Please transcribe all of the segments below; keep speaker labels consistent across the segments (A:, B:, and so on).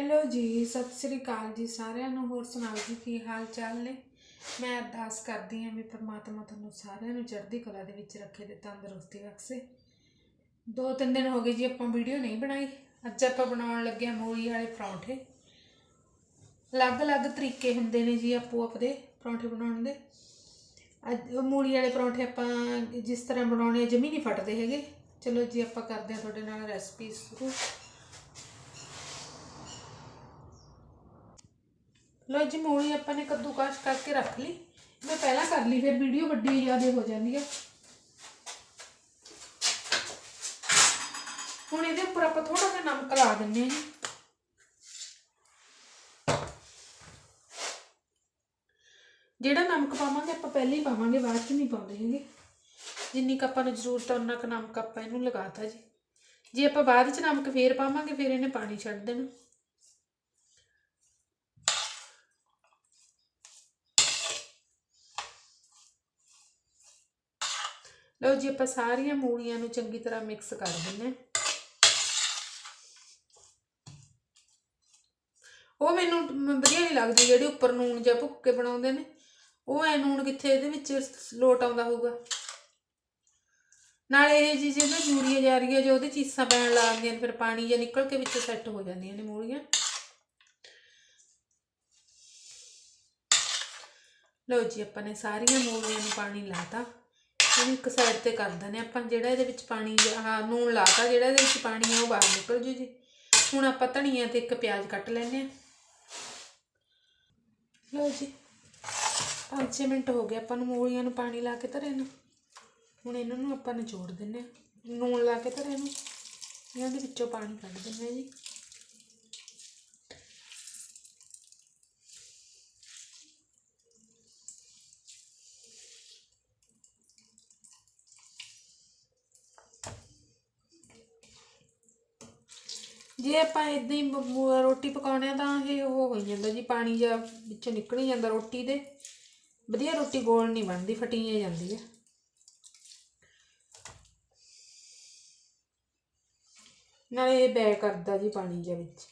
A: Hello ਜੀ, ਸਤਿ ਸ੍ਰੀ ਅਕਾਲ ਜੀ ਸਾਰਿਆਂ ਨੂੰ। ਹੋਰ ਸੁਣਾਓ ਜੀ, ਕੀ ਹਾਲ ਚਾਲ ਨੇ? ਮੈਂ ਅਰਦਾਸ ਕਰਦੀ ਹਾਂ ਵੀ ਪ੍ਰਮਾਤਮਾ ਤੁਹਾਨੂੰ ਸਾਰਿਆਂ ਨੂੰ ਚੜ੍ਹਦੀ ਕਲਾ ਦੇ ਵਿੱਚ ਰੱਖੇ ਤੇ ਤੰਦਰੁਸਤੀ ਬਖਸ਼ੇ। ਦੋ ਤਿੰਨ ਦਿਨ ਹੋ ਗਏ ਜੀ ਆਪਾਂ ਵੀਡੀਓ ਨਹੀਂ ਬਣਾਈ। ਅੱਜ ਆਪਾਂ ਬਣਾਉਣ ਲੱਗੇ ਹਾਂ ਮੂਲੀ ਵਾਲੇ ਪਰੌਂਠੇ। ਅਲੱਗ-ਅਲੱਗ ਤਰੀਕੇ ਹੁੰਦੇ ਨੇ ਜੀ ਆਪੋ ਆਪਦੇ ਪਰੌਂਠੇ ਬਣਾਉਣ ਦੇ। ਅੱਜ ਉਹ ਮੂਲੀ ਵਾਲੇ ਪਰੌਂਠੇ ਆਪਾਂ ਜਿਸ ਤਰ੍ਹਾਂ ਬਣਾਉਣੇ ਜਮੀ ਨਹੀਂ ਫਟਦੇ ਹੈਗੇ। ਚਲੋ ਜੀ ਆਪਾਂ ਕਰਦੇ ਹਾਂ ਤੁਹਾਡੇ ਨਾਲ ਰੈਸਪੀ ਸ਼ੁਰੂ। ਲੋ ਜੀ, ਮੂਲੀ ਆਪਾਂ ਨੇ ਕੱਦੂਕਾਸ਼ ਕਰਕੇ ਰੱਖ ਲਈ। ਮੈਂ ਪਹਿਲਾਂ ਕਰ ਲਈ, ਫਿਰ ਵੀਡੀਓ ਵੱਡੀ ਜ਼ਿਆਦਾ ਹੋ ਜਾਂਦੀ ਹੈ। ਹੁਣ ਇਹਦੇ ਉੱਪਰ ਆਪਾਂ ਥੋੜਾ ਜਿਹਾ ਨਮਕ ਲਾ ਦਿੰਨੇ ਹਾਂ। ਜੀ ਜਿਹੜਾ ਨਮਕ ਪਾਵਾਂਗੇ, ਆਪਾਂ ਪਹਿਲਾਂ ਹੀ ਪਾਵਾਂਗੇ, ਬਾਅਦ ਚ ਨਹੀਂ ਪਾਉਂਦੇ ਹੈਗੇ। ਜਿੰਨੀ ਕੁ ਆਪਾਂ ਨੂੰ ਜ਼ਰੂਰਤ ਹੈ ਉਨਾ ਕੁ ਨਮਕ ਆਪਾਂ ਇਹਨੂੰ ਲਗਾਤਾ ਜੀ। ਜੇ ਆਪਾਂ ਬਾਅਦ ਚ ਨਮਕ ਫੇਰ ਪਾਵਾਂਗੇ, ਫਿਰ ਇਹਨੇ ਪਾਣੀ ਛੱਡ ਦੇਣਾ। ਲਓ ਜੀ ਆਪਾਂ ਸਾਰੀਆਂ ਮੂਲੀਆਂ ਨੂੰ ਚੰਗੀ ਤਰ੍ਹਾਂ ਮਿਕਸ ਕਰ ਦਿੰਨੇ ਹਾਂ। ਉਹ ਮੈਨੂੰ ਵਧੀਆ ਨਹੀਂ ਲੱਗਦੀ ਜਿਹੜੀ ਉੱਪਰ ਨੂਣ ਜਾਂ ਭੁੱਕ ਕੇ ਬਣਾਉਂਦੇ ਨੇ। ਉਹ ਐ ਨੂਣ ਕਿੱਥੇ ਇਹਦੇ ਵਿੱਚ ਲੋਟ ਆਉਂਦਾ ਹੋਊਗਾ। ਨਾਲੇ ਇਹ ਜੀ ਜਿਹਨਾਂ ਯੂਰੀਆ ਜਾ ਰਹੀ ਹੈ ਜੋ ਉਹਦੇ ਚੀਸਾਂ ਪੈਣ ਲੱਗਦੀਆਂ ਨੇ, ਫਿਰ ਪਾਣੀ ਜਾਂ ਨਿਕਲ ਕੇ ਵਿੱਚ ਸੈੱਟ ਹੋ ਜਾਂਦੀਆਂ ਨੇ ਮੂਲੀਆਂ। ਲਓ ਜੀ ਆਪਾਂ ਨੇ ਸਾਰੀਆਂ ਮੂਲੀਆਂ ਨੂੰ ਪਾਣੀ ਲਾਤਾ। ਇਹਨੂੰ ਇੱਕ ਸਾਈਡ ਤੇ ਕਰ ਦਿੰਦੇ ਹਾਂ। ਆਪਾਂ ਜਿਹੜਾ ਇਹਦੇ ਵਿੱਚ ਪਾਣੀ ਆਹ ਨੂਣ ਲਾਤਾ, ਜਿਹੜਾ ਇਹਦੇ ਵਿੱਚ ਪਾਣੀ ਆ, ਉਹ ਬਾਹਰ ਨਿਕਲ ਜੂ ਜੀ। ਹੁਣ ਆਪਾਂ ਧਨੀਆ ਤੇ ਇੱਕ ਪਿਆਜ਼ ਕੱਟ ਲੈਨੇ ਆ ਲਓ ਜੀ 5-6 ਮਿੰਟ ਹੋ ਗਏ ਆਪਾਂ ਨੂੰ ਮੂਲੀਆਂ ਨੂੰ ਪਾਣੀ ਲਾ ਕੇ ਧਰੇ ਨੂੰ। ਹੁਣ ਇਹਨਾਂ ਨੂੰ ਆਪਾਂ ਨਿਚੋੜ ਦਿੰਨੇ ਆ ਨੂਣ ਲਾ ਕੇ ਧਰੇ ਨੂੰ। ਇਹਨਾਂ ਦੇ ਵਿੱਚੋਂ ਪਾਣੀ ਕੱਢ ਦਿੰਨੇ ਆ ਜੀ। ਜੇ ਆਪਾਂ ਇਦਾਂ ਹੀ ਬ- ਰੋਟੀ ਪਕਾਉਣੇ ਆ ਤਾਂ ਇਹ ਉਹ ਹੋ ਜਾਂਦਾ ਜੀ, ਪਾਣੀ ਜਾਂ ਵਿੱਚੋਂ ਨਿਕਲ ਹੀ ਜਾਂਦਾ ਰੋਟੀ ਦੇ। ਵਧੀਆ ਰੋਟੀ ਗੋਲ ਨਹੀਂ ਬਣਦੀ ਫਟੀ ਜਾਂਦੀ ਹੈ ਨਾਲੇ ਇਹ ਬੈ ਕਰਦਾ ਜੀ ਪਾਣੀ ਜਾਂ ਵਿੱਚ।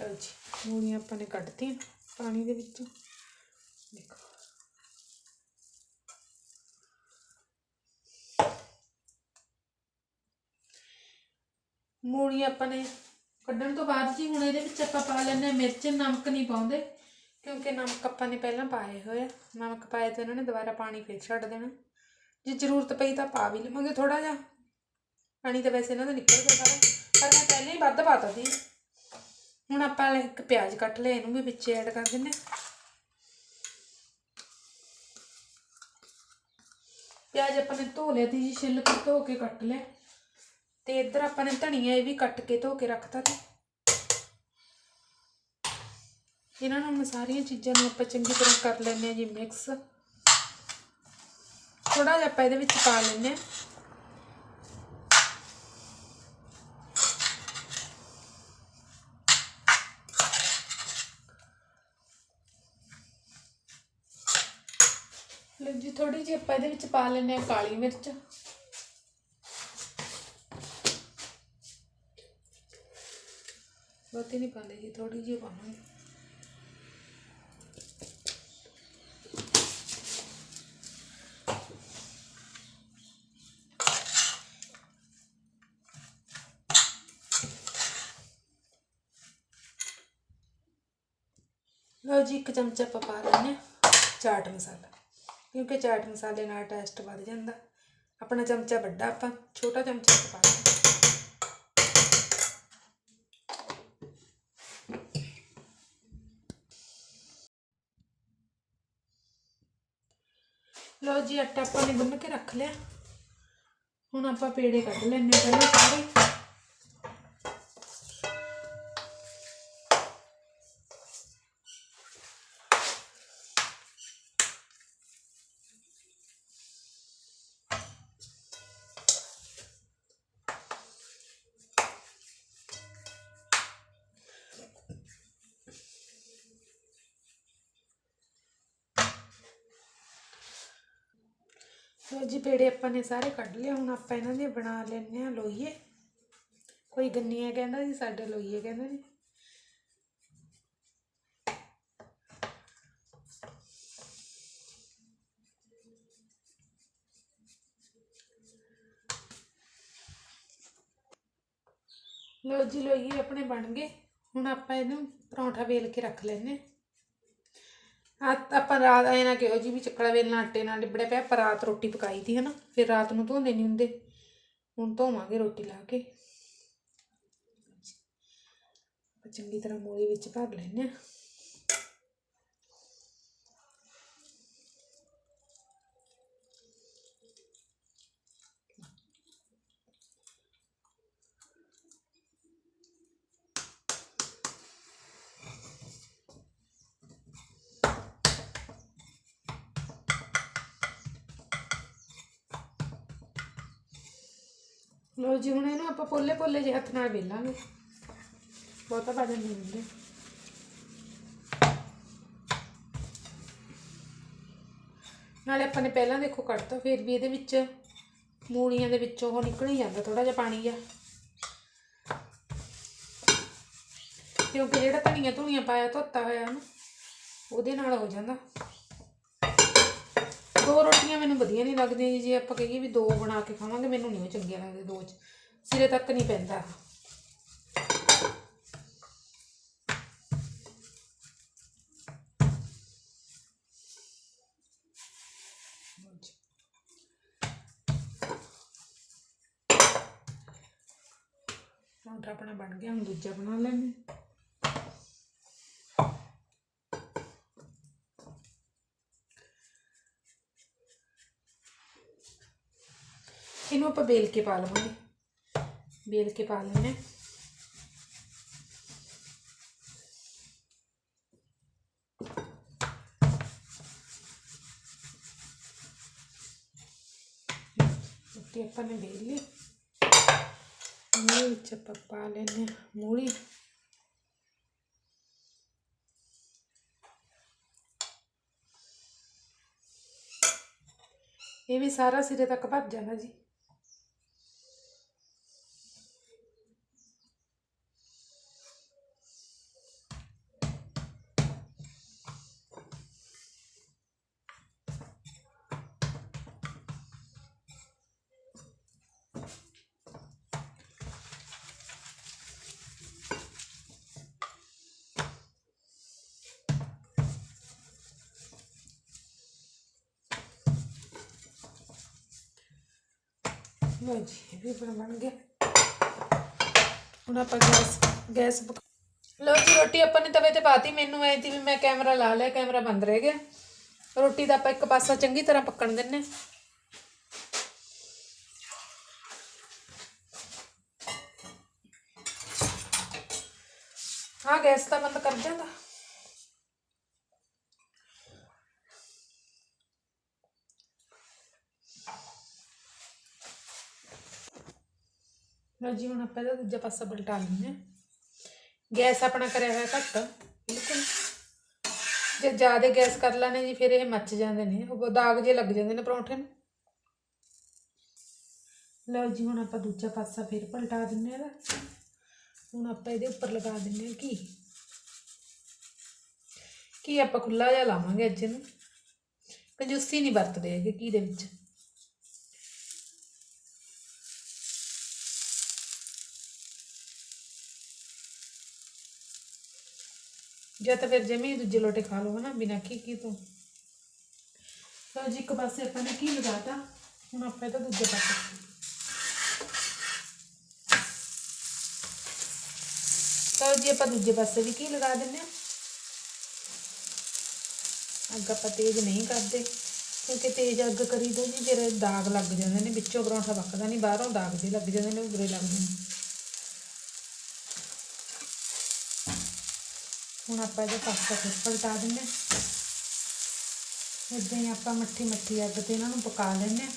A: ਲਓ ਜੀ, ਮੂਲੀਆਂ ਆਪਾਂ ਨੇ ਕੱਢਤੀਆਂ ਪਾਣੀ ਦੇ ਵਿੱਚੋਂ। ਦੇਖੋ। ਮੂਲੀ ਆਪਾਂ ਨੇ ਕੱਢਣ ਤੋਂ ਬਾਅਦ ਜੀ ਹੁਣ ਇਹਦੇ ਵਿੱਚ ਆਪਾਂ ਪਾ ਲੈਂਦੇ ਹਾਂ ਮਿਰਚ, ਨਮਕ ਨਹੀਂ ਪਾਉਂਦੇ, ਕਿਉਂਕਿ ਨਮਕ ਆਪਾਂ ਨੇ ਪਹਿਲਾਂ ਪਾਏ ਹੋਏ ਆ। ਨਮਕ ਪਾਏ ਤੇ ਇਹਨਾਂ ਨੇ ਦੁਬਾਰਾ ਪਾਣੀ ਫੇਰ ਛੱਡ ਦੇਣਾ। ਜੇ ਜ਼ਰੂਰਤ ਪਈ ਤਾਂ ਪਾ ਵੀ ਲਵਾਂਗੇ ਥੋੜਾ ਜਿਹਾ। ਪਾਣੀ ਤਾਂ ਵੈਸੇ ਇਹਨਾਂ ਦਾ ਨਿਕਲ ਗਿਆ ਸਾਰਾ, ਪਰ ਮੈਂ ਪਹਿਲਾਂ ਹੀ ਵੱਧ ਪਾਤਾ ਸੀ ਹੁਣ ਆਪਾਂ ਇੱਕ ਪਿਆਜ਼ ਕੱਟ ਲਿਆ, ਇਹਨੂੰ ਵੀ ਵਿੱਚ ਐਡ ਕਰ ਦਿੰਨੇ ਹਾਂ। ਪਿਆਜ਼ ਆਪਾਂ ਨੇ ਧੋ ਲਿਆ ਤੀ ਜੀ, ਛਿੱਲ ਕੇ ਧੋ ਕੇ ਕੱਟ ਲਿਆ। ਤੇ ਇੱਧਰ ਆਪਾਂ ਨੇ ਧਨੀਆ ਇਹ ਵੀ ਕੱਟ ਕੇ ਧੋ ਕੇ ਰੱਖਤਾ ਤੇ। ਇਹਨਾਂ ਨੂੰ ਮੈਂ ਸਾਰੀਆਂ ਚੀਜ਼ਾਂ ਨੂੰ ਆਪਾਂ ਚੰਗੀ ਤਰ੍ਹਾਂ ਕਰ ਲੈਂਦੇ ਆ ਜੀ ਮਿਕਸ ਥੋੜਾ ਜਿਹਾ ਆਪਾਂ ਇਹਦੇ ਵਿੱਚ ਪਾ ਲੈਂਦੇ ਆ ਲਓ ਜੀ ਥੋੜੀ ਜਿਹੀ ਆਪਾਂ ਇਹਦੇ ਵਿੱਚ ਪਾ ਲੈਂਦੇ ਆ ਕਾਲੀ ਮਿਰਚ। ਬਹੁਤੀ ਨਹੀਂ ਪਾਉਂਦੇ ਜੀ ਥੋੜੀ ਜਿਹੀ ਪਾਵਾਂਗੇ। ਲਓ ਜੀ, ਇੱਕ ਚਮਚਾ ਆਪਾਂ ਪਾ ਲੈਂਦੇ ਹਾਂ ਚਾਟ ਮਸਾਲਾ, ਕਿਉਂਕਿ ਚਾਟ ਮਸਾਲੇ ਨਾਲ ਟੇਸਟ ਵੱਧ ਜਾਂਦਾ। ਆਪਣਾ ਚਮਚਾ ਵੱਡਾ ਆਪਾਂ, ਛੋਟਾ ਚਮਚਾ ਪਾ ਲੈਂਦੇ ਲਓ ਜੀ, ਆਟਾ ਆਪਾਂ ਨੇ ਗੁੰਨ ਕੇ ਰੱਖ ਲਿਆ? ਹੁਣ ਆਪਾਂ ਪੇੜੇ ਕੱਢ ਲੈਣੇ ਪਹਿਲਾਂ ਸਾਰੇ। ਲੋ ਜੀ, ਪੇੜੇ ਆਪਾਂ ਨੇ ਸਾਰੇ ਕੱਢ ਲਏ, ਹੁਣ ਆਪਾਂ ਇਹਨਾਂ ਦੇ ਬਣਾ ਲੈਣੇ ਆ ਲੋਈਏ ਕੋਈ ਗੰਨੀਆਂ ਕਹਿੰਦਾ ਜੀ, ਸਾਡੇ ਲੋਈਏ ਕਹਿੰਦਾ ਜੀ। ਲੋ ਜੀ ਲੋਈਏ ਆਪਣੇ ਬਣ ਗਏ। ਹੁਣ ਆਪਾਂ ਇਹਨੂੰ ਪਰੌਂਠਾ ਵੇਲ ਕੇ ਰੱਖ ਲੈਨੇ ਆ ਆਪਾਂ ਰਾਤ ਐ ਨਾ ਕਿਹੋ ਜੀ ਵੀ ਚੱਕਲਾ ਵੇਲਣਾ ਆਟੇ ਨਾਲ ਲਿਬੜਿਆ ਪਿਆ ਪਰ ਰਾਤ ਰੋਟੀ ਪਕਾਈ ਦੀ ਹੈ ਨਾ ਫਿਰ ਰਾਤ ਨੂੰ ਧੋਂਦੇ ਨਹੀਂ ਹੁੰਦੇ। ਹੁਣ ਧੋਵਾਂਗੇ ਰੋਟੀ ਲਾ ਕੇ। ਚੰਗੀ ਤਰ੍ਹਾਂ ਮੋਲੀ ਵਿੱਚ ਭਰ ਲੈਨੇ ਆ ਲੋ ਜੀ ਹੁਣ ਇਹਨੂੰ ਆਪਾਂ ਪੋਲੇ ਪੋਲੇ ਜਿਹੇ ਹੱਥ ਨਾਲ ਵੇਲਾਂਗੇ। ਬਹੁਤਾ ਵਜਨ ਨਹੀਂ ਹੁੰਦੇ ਨਾਲੇ ਆਪਾਂ ਨੇ ਪਹਿਲਾਂ ਦੇਖੋ ਕੱਢਤਾ, ਫਿਰ ਵੀ ਇਹਦੇ ਵਿੱਚ ਮੂਲੀਆਂ ਦੇ ਵਿੱਚੋਂ ਉਹ ਨਿਕਲ ਹੀ ਜਾਂਦਾ ਥੋੜਾ ਜਿਹਾ ਪਾਣੀ ਆ। ਕਿਉਂਕਿ ਜਿਹੜਾ ਧਨੀਆ ਧੁਨੀਆ ਪਾਇਆ, ਧੋਤਾ ਹੋਇਆ ਨਾ, ਉਹਦੇ ਨਾਲ ਹੋ ਜਾਂਦਾ। ਦੋ ਰੋਟੀਆਂ ਮੈਨੂੰ ਵਧੀਆ ਨਹੀਂ ਲੱਗਦੀਆਂ ਜੀ, ਜੇ ਆਪਾਂ ਕਹੀਏ ਵੀ ਦੋ ਬਣਾ ਕੇ ਖਾਵਾਂਗੇ, ਮੈਨੂੰ ਨਹੀਂ ਉਹ ਚੰਗੀਆਂ ਲੱਗਦੀਆਂ ਦੋ ਚ। ਸਿਰੇ ਤੱਕ ਨਹੀਂ ਪੈਂਦਾ ਪਰੌਂਠਾ ਆਪਣਾ ਬਣ ਗਿਆ, ਹੁਣ ਦੂਜਾ ਬਣਾ ਲੈਂਦੇ ਇਹਨੂੰ ਆਪਾਂ ਬੇਲ ਕੇ ਪਾ ਲਵਾਂਗੇ। ਬੇਲ ਕੇ ਪਾ ਲੈਣੇ ਰੋਟੀ ਆਪਾਂ ਨੇ ਬੇਲ ਲਈ। ਇਹਦੇ ਵਿੱਚ ਆਪਾਂ ਪਾ ਲੈਣੇ ਲੋ ਜੀ ਵੀ ਬਣ ਬਣ ਗਿਆ ਹੁਣ ਆਪਾਂ ਗੈਸ ਗੈਸ ਲੋ ਜੀ, ਰੋਟੀ ਆਪਾਂ ਨੇ ਤਵੇ ਤੇ ਪਾਤੀ, ਮੈਨੂੰ ਐ ਤੀ ਵੀ ਮੈਂ ਕੈਮਰਾ ਲਾ ਲਿਆ, ਕੈਮਰਾ ਬੰਦ ਰਹਿ ਗਿਆ। ਰੋਟੀ ਦਾ ਆਪਾਂ ਇੱਕ ਪਾਸਾ ਚੰਗੀ ਤਰ੍ਹਾਂ ਪੱਕਣ ਦਿੰਨੇ ਹਾਂ, ਗੈਸ ਤਾਂ ਬੰਦ ਕਰ ਜਾਂਦਾ ਲਓ ਜੀ, ਹੁਣ ਆਪਾਂ ਇਹਦਾ ਦੂਜਾ ਪਾਸਾ ਪਲਟਾ ਲੈਂਦੇ ਹਾਂ। ਗੈਸ ਆਪਣਾ ਕਰਿਆ ਹੋਇਆ ਘੱਟ, ਬਿਲਕੁਲ। ਜੇ ਜ਼ਿਆਦਾ ਗੈਸ ਕਰ ਲੈਣੇ ਜੀ, ਫਿਰ ਇਹ ਮੱਚ ਜਾਂਦੇ ਨੇ। ਉਹ ਦਾਗ ਜੇ ਲੱਗ ਜਾਂਦੇ ਨੇ ਪਰੌਂਠੇ ਨੂੰ। ਲਓ ਜੀ, ਹੁਣ ਆਪਾਂ ਦੂਜਾ ਪਾਸਾ ਫਿਰ ਪਲਟਾ ਦਿੰਨੇ ਆ ਇਹਦਾ। ਹੁਣ ਆਪਾਂ ਇਹਦੇ ਉੱਪਰ ਲਗਾ ਦਿੰਨੇ ਆ ਘੀ। ਕੀ ਆਪਾਂ ਖੁੱਲਾ ਜਿਹਾ ਲਾਵਾਂਗੇ ਅੱਜ ਨੂੰ। ਕੰਜੂਸੀ ਨਹੀਂ ਵਰਤਦੇ ਹੈਗੇ ਘੀ ਦੇ ਵਿੱਚ। ਜਾਂ ਤਾਂ ਫਿਰ ਜਮੀ ਦੂਜੇ ਲੋਟੇ ਖਾ ਲਓ ਨਾ ਬਿਨਾਂ ਕੀ ਕੀ ਤੋਂ। ਲਓ ਜੀ, ਇੱਕ ਪਾਸੇ ਆਪਾਂ ਨੇ ਕੀ ਲਗਾਤਾ, ਹੁਣ ਆਪਾਂ ਇਹਦਾ ਦੂਜੇ ਪਾਸੇ ਲਓ ਜੀ, ਆਪਾਂ ਦੂਜੇ ਪਾਸੇ ਵੀ ਕੀ ਲਗਾ ਦਿੰਨੇ ਆ ਅੱਗ ਆਪਾਂ ਤੇਜ਼ ਨਹੀਂ ਕਰਦੇ, ਕਿਉਂਕਿ ਤੇਜ਼ ਅੱਗ ਕਰੀ ਦੋ ਜੀ, ਫਿਰ ਦਾਗ ਲੱਗ ਜਾਂਦੇ ਨੇ, ਵਿੱਚੋਂ ਪਰੌਂਠਾ ਪੱਕਦਾ ਨਹੀਂ, ਬਾਹਰੋਂ ਦਾਗ ਜੇ ਲੱਗ ਜਾਂਦੇ ਨੇ, ਉਹ ਬੁਰੇ ਲੱਗਦੇ ਨੇ। ਹੁਣ ਆਪਾਂ ਇਹਦਾ ਪਾਸਾ ਫਿਰ ਪਲਟਾ ਦਿੰਨੇ ਇਦਾਂ ਹੀ ਆਪਾਂ ਮੱਠੀ ਮੱਠੀ ਅੱਗ ਤੇ ਇਹਨਾਂ ਨੂੰ ਪਕਾ ਲੈਣੇ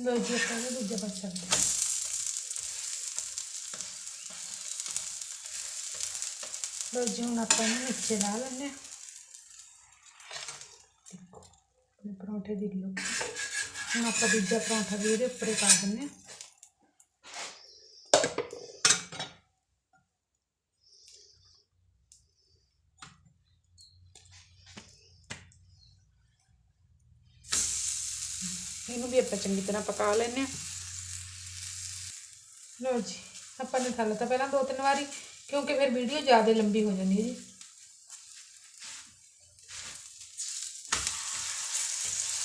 A: ਲੋ ਜੀ, ਆਪਾਂ ਇਹ ਦੂਜਾ ਪਾਸਾ ਲੋ ਜੀ, ਹੁਣ ਆਪਾਂ ਇਹਨੂੰ ਨੀਚੇ ਲਾ ਲੈਂਦੇ ਹਾਂ। ਦੇਖੋ, ਆਪਣੇ ਪਰੌਂਠੇ ਦੀ ਲਓ। ਹੁਣ ਆਪਾਂ ਦੂਜਾ ਪਰੌਂਠਾ ਵੀ ਇਹਦੇ ਉੱਪਰ ਪਾ ਦਿੰਦੇ ਹਾਂ। ਇਹਨੂੰ ਵੀ ਆਪਾਂ ਚੰਗੀ ਤਰ੍ਹਾਂ ਪਕਾ ਲੈਂਦੇ ਹਾਂ। ਲੋ ਜੀ, ਆਪਾਂ ਨੇ ਥੱਲੇ ਤਾਂ ਪਹਿਲਾਂ ਦੋ ਤਿੰਨ ਵਾਰੀ, ਕਿਉਂਕਿ ਫਿਰ ਵੀਡੀਓ ਜ਼ਿਆਦਾ ਲੰਬੀ ਹੋ ਜਾਂਦੀ ਹੈ ਜੀ।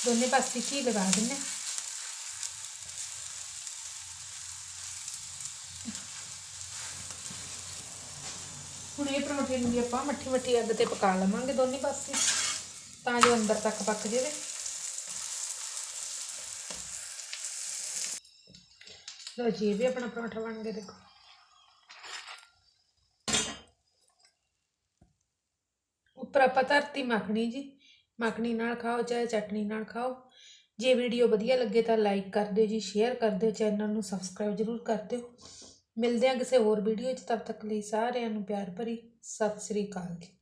A: ਦੋਨੇ ਪਾਸੇ ਘੀ ਲਗਾ ਦਿੰਦੇ ਹਾਂ। ਹੁਣ ਇਹ ਪਰੌਂਠੇ ਨੂੰ ਵੀ ਆਪਾਂ ਮੱਠੀ ਮੱਠੀ ਅੱਗ ਤੇ ਪਕਾ ਲਵਾਂਗੇ ਦੋਨੇ ਪਾਸੇ, ਤਾਂ ਜੋ ਅੰਦਰ ਤੱਕ ਪੱਕ ਜਾਵੇ। ਲੋ ਜੀ ਵੀ ਆਪਣਾ ਪਰੌਂਠਾ ਬਣ ਗਿਆ, ਦੇਖੋ। ਉੱਪਰ ਆਪਾਂ ਧਰਤੀ ਮੱਖਣੀ ਜੀ, ਮੱਖਣੀ ਨਾਲ ਖਾਓ, ਚਾਹੇ ਚਟਨੀ ਨਾਲ ਖਾਓ। ਜੇ ਵੀਡੀਓ ਵਧੀਆ ਲੱਗੇ ਤਾਂ ਲਾਈਕ ਕਰ ਦਿਓ ਜੀ, ਸ਼ੇਅਰ ਕਰ ਦਿਓ, ਚੈਨਲ ਨੂੰ ਸਬਸਕ੍ਰਾਈਬ ਜ਼ਰੂਰ ਕਰ ਦਿਓ। ਮਿਲਦੇ ਹਾਂ ਕਿਸੇ ਹੋਰ ਵੀਡੀਓ 'ਚ, ਤਦ ਤੱਕ ਲਈ ਸਾਰਿਆਂ ਨੂੰ ਪਿਆਰ ਭਰੀ, ਸਤਿ ਸ੍ਰੀ ਅਕਾਲ ਜੀ।